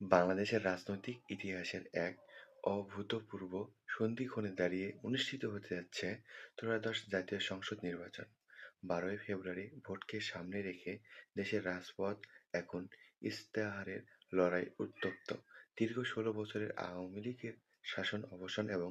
বাংলাদেশের রাজনৈতিক ইতিহাসের এক অভূতপূর্ব সন্ধিক্ষণে দাঁড়িয়ে অনুষ্ঠিত হতে যাচ্ছে ত্রয়োদশ জাতীয় সংসদ নির্বাচন। বারোই ফেব্রুয়ারি ভোটকে সামনে রেখে দেশের রাজপথ এখন ইশতেহারের লড়াই উত্তপ্ত। দীর্ঘ ষোলো বছরের আওয়ামী লীগের শাসন অবসান এবং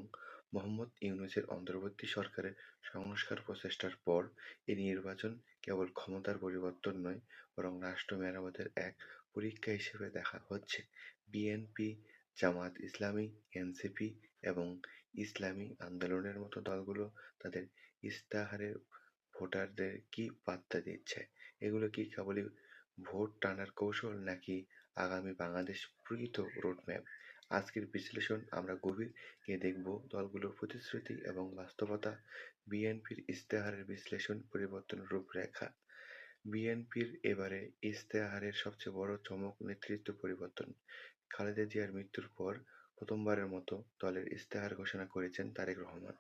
মোহাম্মদ ইউনুসের অন্তর্বর্তী সরকারের সংস্কার প্রচেষ্টার পর এই নির্বাচন কেবল ক্ষমতার পরিবর্তন নয়, বরং রাষ্ট্র মেরামতের এক পরীক্ষা হিসেবে দেখা হচ্ছে। বিএনপি, জামায়াত ইসলামী, এনসিপি এবং ইসলামী আন্দোলনের মতো দলগুলো তাদের ইশতেহারে ভোটারদের কী বার্তা দিচ্ছে? এগুলো কি কেবলই ভোট টানার কৌশল, নাকি আগামী বাংলাদেশ প্রকৃত রোডম্যাপ? আজকের বিশ্লেষণ আমরা গভীর গিয়ে দেখব দলগুলোর প্রতিশ্রুতি এবং বাস্তবতা, বিএনপির ইশতেহারের বিশ্লেষণ, পরিবর্তনের রূপরেখা। বিএনপির এবারের ইশতেহারের সবচেয়ে বড় চমক নেতৃত্ব পরিবর্তন। খালেদা জিয়ার মৃত্যুর পর প্রথমবারের মতো দলের ইশতেহার ঘোষণা করেছেন তারেক রহমান।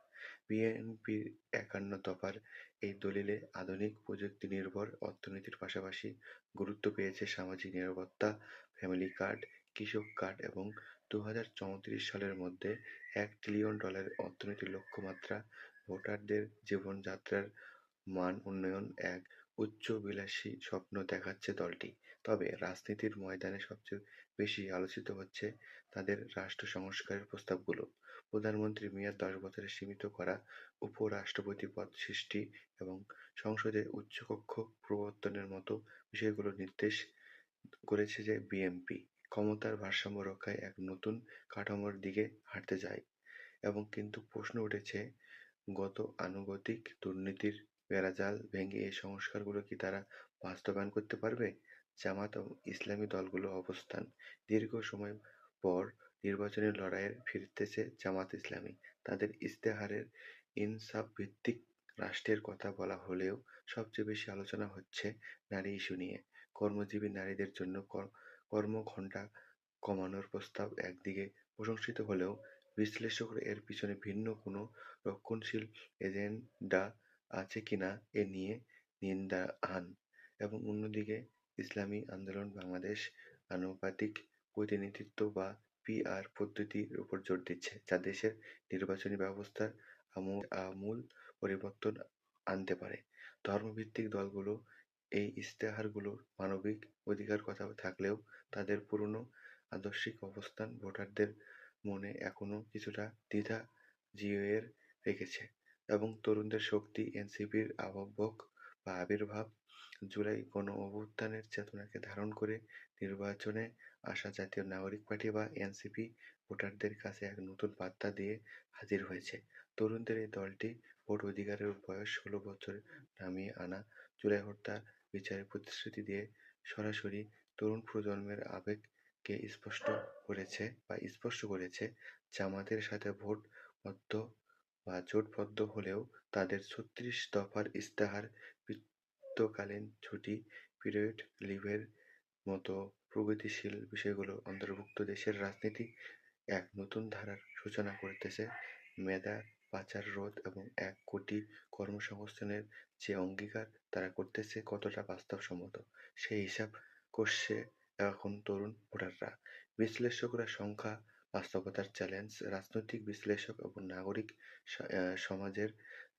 বিএনপির একান্ন দফার এই দলিলে আধুনিক প্রযুক্তি নির্ভর অর্থনীতির পাশাপাশি গুরুত্ব পেয়েছে সামাজিক নিরাপত্তা, ফ্যামিলি কার্ড, কৃষক কার্ড এবং দুহাজার চৌত্রিশ সালের মধ্যে এক ট্রিলিয়ন ডলারের অর্থনৈতিক লক্ষ্যমাত্রা। ভোটারদের জীবনযাত্রার মান উন্নয়ন এক উচ্চাভিলাষী স্বপ্ন দেখাচ্ছে দলটি। তবে রাজনীতির ময়দানে সবচেয়ে বেশি আলোচিত হচ্ছে তাদের রাষ্ট্র সংস্কারের প্রস্তাবগুলো। প্রধানমন্ত্রীর মেয়াদ দশ বছরে সীমিত করা, উপ-রাষ্ট্রপতি পদ সৃষ্টি এবং সংসদে উচ্চকক্ষ প্রবর্তনের মতো বিষয়গুলো নির্দেশ করেছে যে বিএনপি ক্ষমতার ভারসাম্য রক্ষায় এক নতুন কাঠামোর দিকে হাঁটতে চায়। এবং কিন্তু প্রশ্ন উঠেছে, গতানুগতিক দুর্নীতির বেড়াজাল ভেঙে এই সংস্কারগুলো কি তারা বাস্তবায়ন করতে পারবে? জামাত এবং ইসলামী দলগুলোর অবস্থান। দীর্ঘ সময় পর নির্বাচনী লড়াইয়ে ফিরতেছে জামাত ইসলামী। তাদের ইশতেহারে ইনসাফভিত্তিক রাষ্ট্রের কথা বলা হলেও সবচেয়ে বেশি আলোচনা হচ্ছে নারী ইস্যু নিয়ে। কর্মজীবী নারীদের জন্য কর্মঘণ্টা কমানোর প্রস্তাব একদিকে প্রশংসিত হলেও বিশ্লেষকরা এর পিছনে ভিন্ন কোনো রক্ষণশীল এজেন্ডা আছে কিনা এ নিয়ে নিন্দা নিন্দাহান। এবং অন্যদিকে ইসলামী আন্দোলন বাংলাদেশ আনুপাতিক প্রতিনিধিত্ব বা পিআর পদ্ধতির উপর জোর দিচ্ছে, যা দেশের নির্বাচনী ব্যবস্থার আমূল আমূল পরিবর্তন আনতে পারে। ধর্মভিত্তিক দলগুলো এই ইশতেহারগুলোর মানবিক অধিকার কথা থাকলেও তাদের পুরোনো আদর্শিক অবস্থান ভোটারদের মনে এখনও কিছুটা দ্বিধা জিইয়ে রেখেছে। এবং তরুণদের শক্তি, এনসিপির আবির্ভাব বা আবির্ভাব জুলাই গণঅভ্যুত্থানের চেতনাকে ধারণ করে নির্বাচনে আসা জাতীয় নাগরিক পার্টি বা এনসিপি ভোটারদের কাছে এক নতুন বার্তা দিয়ে হাজির হয়েছে। তরুণদের এই দলটি ভোট অধিকারের বয়স ষোলো বছরে নামিয়ে আনা, জুলাই হত্যার বিচারের প্রতিশ্রুতি দিয়ে সরাসরি তরুণ প্রজন্মের আবেগকে স্পষ্ট করেছে বা স্পষ্ট করেছে। জামায়াতের সাথে ভোট বদ্ধ বা জোটবদ্ধ হলেও তাদের ছত্রিশ দফার ইশতেহার বৃত্তকালীন ছুটি, পিরিয়ড লিভের মতো প্রগতিশীল বিষয়গুলো অন্তর্ভুক্ত দেশের রাজনীতি এক নতুন ধারার সূচনা করতেছে। মেধা পাচার রোধ এবং এক কোটি কর্মসংস্থানের যে অঙ্গীকার তারা করতেছে কতটা বাস্তবসম্মত, সেই হিসাব করছে এখন তরুণ ভোটাররা। বিশ্লেষকরা সংখ্যা, বাস্তবতার চ্যালেঞ্জ, রাজনৈতিক বিশ্লেষক এবং নাগরিক সমাজের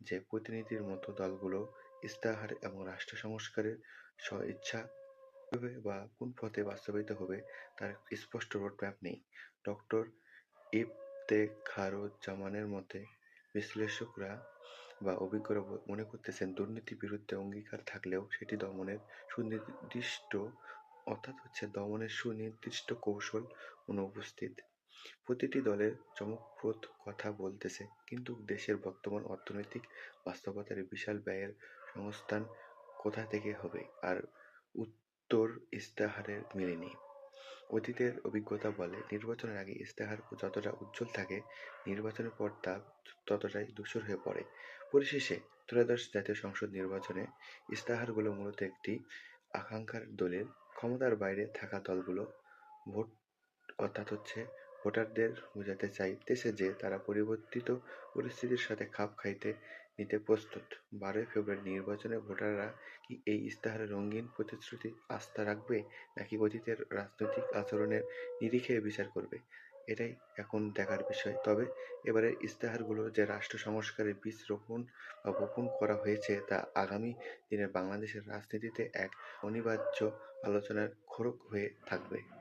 যে প্রতিনিধির মতো দলগুলো ইস্তাহার এবং রাষ্ট্র সংস্কারের স্ব-ইচ্ছা কীভাবে বা কোন পথে বাস্তবায়িত হবে তার স্পষ্ট রোডম্যাপ নেই। ডক্টর ইফতেখারুজ্জামানের মতে, বিশ্লেষকরা বা অভিজ্ঞরা মনে করতেছেন, দুর্নীতির বিরুদ্ধে অঙ্গীকার থাকলেও সেটি দমনের সুনির্দিষ্ট অর্থাৎ হচ্ছে দমনের সুনির্দিষ্ট কৌশল অনুপস্থিত। প্রতিটি দলের চমকপ্রদ কথা বলতেছে, কিন্তু দেশের বর্তমান অর্থনৈতিক বাস্তবতার বিশাল ব্যয়ের সংস্থান কোথা থেকে হবে, আর উত্তর ইশতেহারে মেলেনি। অতীতের অভিজ্ঞতা বলে, নির্বাচনের আগে ইশতেহার যতটা উজ্জ্বল থাকে, নির্বাচনের পর তা ততটাই ধূসর হয়ে পড়ে। পরিশেষে, ত্রয়োদশ জাতীয় সংসদ নির্বাচনে ইশতেহারগুলো মূলত একটি আকাঙ্ক্ষার দলিল। ক্ষমতার বাইরে থাকা দলগুলো ভোট অর্থাৎ হচ্ছে ভোটারদের বোঝাতে চাইতেছে যে, তারা পরিবর্তিত পরিস্থিতির সাথে খাপ খাইতে নিতে প্রস্তুত। বারোই ফেব্রুয়ারি নির্বাচনে ভোটাররা কি এই ইস্তাহারে রঙিন প্রতিশ্রুতি আস্থা রাখবে, নাকি অতীতের রাজনৈতিক আচরণের নিরিখে বিচার করবে? এটাই এখন দেখার বিষয়। তবে এবারের ইস্তাহারগুলো যে রাষ্ট্র সংস্কারের বীজ রোপণ বা বপন করা হয়েছে, তা আগামী দিনে বাংলাদেশের রাজনীতিতে এক অনিবার্য আলোচনার খোরক হয়ে থাকবে।